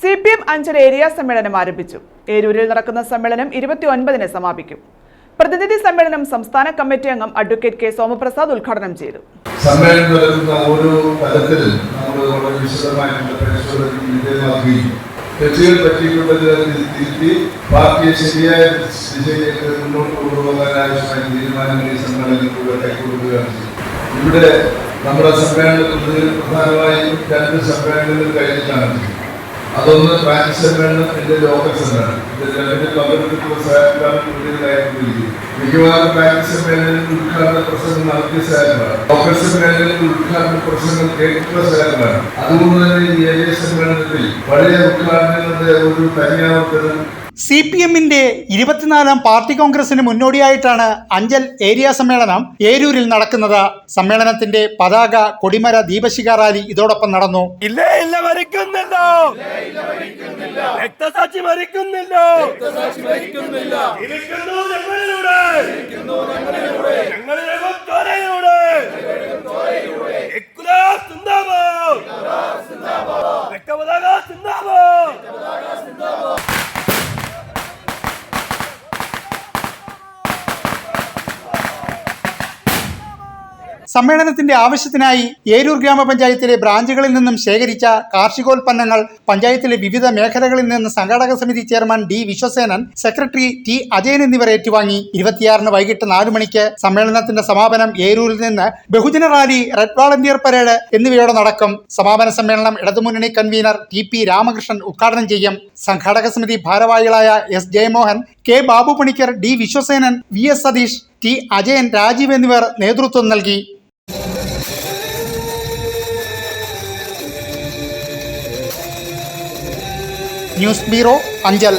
C P M Anchal area സമ്മേളനം ആരംഭിച്ചു. ഏരൂരിൽ നടക്കുന്ന സമ്മേളനം ഇരുപത്തി ഒൻപതിന് സമാപിക്കും. പ്രതിനിധി സമ്മേളനം സംസ്ഥാന കമ്മിറ്റി അംഗം അഡ്വക്കേറ്റ് കെ സോമപ്രസാദ് ഉദ്ഘാടനം ചെയ്തു. ഇവിടെ നമ്മുടെ സമ്മേളനത്തിൽ പ്രധാനമായും രണ്ട് സമ്മേളനങ്ങൾ കഴിഞ്ഞിട്ടാണ് അതൊന്ന് ബ്രാഞ്ച് സമ്മേളനം എന്റെ ലോക്കൽ സമ്മേളനം ഇത് രണ്ടിന്റെ പങ്കെടുത്തിട്ടുള്ള കൂടുതലായിരിക്കും മിക്കവാറും ബ്രാഞ്ച് സമ്മേളനത്തിൽ ഉദ്ഘാടന പ്രസംഗം നടത്തിയ സാഹചര്യമാണ് ലോക്കൽ സമ്മേളനത്തിൽ ഉദ്ഘാടന പ്രസംഗം കേട്ടിട്ടുള്ള സാഹചര്യമാണ് അതുകൊണ്ട് തന്നെ ഈ ഏരിയ സമ്മേളനത്തിൽ പഴയ ഉദ്ഘാടനങ്ങളുടെ ഒരു തനിയാവർത്തനം സി പി എമ്മിന്റെ ഇരുപത്തിനാലാം പാർട്ടി കോൺഗ്രസിന് മുന്നോടിയായിട്ടാണ് അഞ്ചൽ ഏരിയ സമ്മേളനം ഏരൂരിൽ നടക്കുന്നത്. സമ്മേളനത്തിന്റെ പതാക കൊടിമര ദീപശിഖ റാലി ഇതോടൊപ്പം നടന്നു. ഇല്ല ഇല്ല മരിക്കുന്നില്ലോ. രക്തസാക്ഷി മരിക്കുന്നില്ലോ. സമ്മേളനത്തിന്റെ ആവശ്യത്തിനായി ഏരൂർ ഗ്രാമപഞ്ചായത്തിലെ ബ്രാഞ്ചുകളിൽ നിന്നും ശേഖരിച്ച കാർഷികോൽപ്പന്നങ്ങൾ പഞ്ചായത്തിലെ വിവിധ മേഖലകളിൽ നിന്ന് സംഘാടക സമിതി chairman D Viswasenan secretary T Ajayan എന്നിവർ ഏറ്റുവാങ്ങി. ഇരുപത്തിയാറിന് വൈകിട്ട് നാലു മണിക്ക് സമ്മേളനത്തിന്റെ സമാപനം ഏരൂരിൽ നിന്ന് ബഹുജന റാലി റെഡ് വാളണ്ടിയർ പരേഡ് എന്നിവയോടെ നടക്കും. സമാപന സമ്മേളനം ഇടതുമുന്നണി കൺവീനർ ടി പി രാമകൃഷ്ണൻ ഉദ്ഘാടനം ചെയ്യും. സംഘാടക സമിതി ഭാരവാഹികളായ S Jayamohan K Babu Panicker D Viswasenan V S Satheesh T Ajayan Rajeev എന്നിവർ നേതൃത്വം നൽകി. News bureau Anchal.